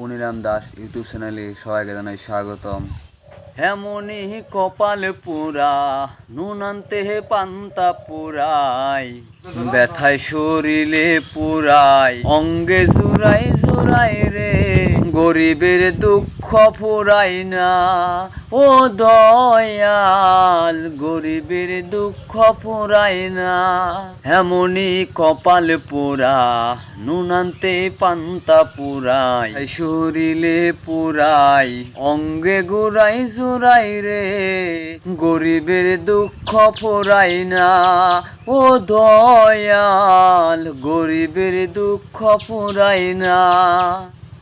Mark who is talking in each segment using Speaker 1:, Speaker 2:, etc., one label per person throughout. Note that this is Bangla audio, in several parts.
Speaker 1: পুনিরাম দাস ইউটিউব চ্যানেলে সবাইকে জানাই স্বাগতম। হেমনি কপাল পুরা নুন আনতে হে পান্তা পুরাই। ব্যথায় শরীরে পুরাই, অঙ্গে জুরাই জুরাই রে, গরিবের দুঃখ ফুরাই না ও দয়াল, গরিবের দুঃখ ফুরাই না হেমনি কপাল পুরা, নুনান্তে পান্তা পুরাই। শরীরে পুরাই, অঙ্গে গুড়াই জুরাই রে। গরিবের দুঃখ ফুরাই না ও দয়াল, গরিবের দুঃখ ফুরাই না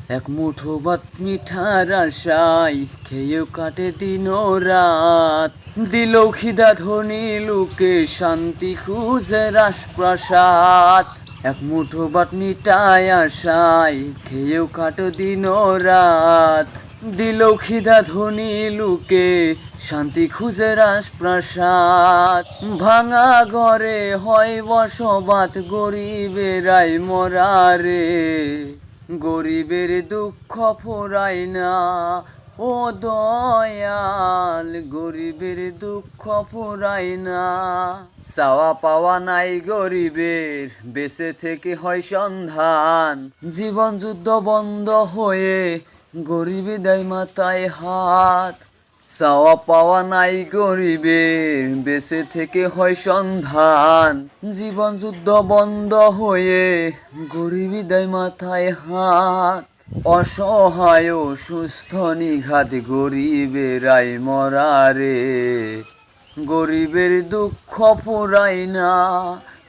Speaker 1: এক মুঠো মিঠার আশাই খেয়েও কাটে দিন রাত। দিল খিদা ধনী লোকে শান্তি খুঁজে রাজপ্রাসাদ। এক মুঠো মিঠাই আশাই খেয়েও কাটো দিন রাত। দিল খিদা ধনী লোকে শান্তি খুঁজে রাজপ্রাসাদ। ভাঙা ঘরে হয় বসবাত গরিবেরাই মরারে। গরিবের দুঃখ ফোরাই না। ও দয়াল, গরিবের দুঃখ ফোরাই না। চাওয়া পাওয়া নাই গরিবের, বেঁচে থেকে হয় সন্ধান। জীবন যুদ্ধ বন্ধ হয়ে গরিবে দেয় মাথায় হাত। চাওয়া পাওয়া নাই গরিবের, বেঁচে থেকে হয় সন্ধান। জীবন যুদ্ধ বন্ধ হয়ে গরিবী দেয় মাথায় হাত। অসহায় সুস্থ নিঘাত গরিবেরাই মরারে। গরিবের দুঃখ পুরাই না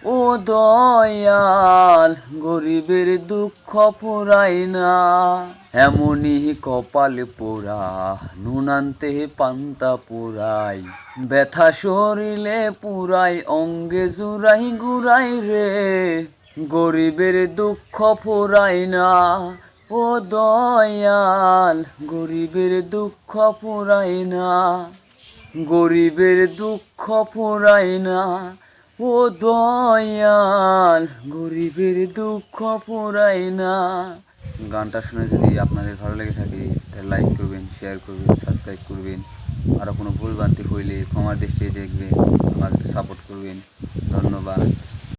Speaker 1: ও দয়াল, গরিবের দুঃখ পুরাই না। এমনই কপাল পোড়া, নুনান্তে পান্তা পুরাই। ব্যথা শরীরে পুরাই, অঙ্গে জুরাই গুরাই রে। গরিবের দুঃখ পুরাই না। ও দয়াল, গরিবের দুঃখ পুরাই না। গরিবের দুঃখ পোড়াই না। ও দয়াল, গরিবের দুঃখ পোড়াই না। গানটা শুনে যদি আপনাদের ভালো লেগে থাকে, তাহলে লাইক করবেন শেয়ার করবেন সাবস্ক্রাইব করবেন। আরও কোনো ভুল বান্তি হইলে ক্ষমার দৃষ্টি দেখবেন আমাদের সাপোর্ট করবেন। ধন্যবাদ।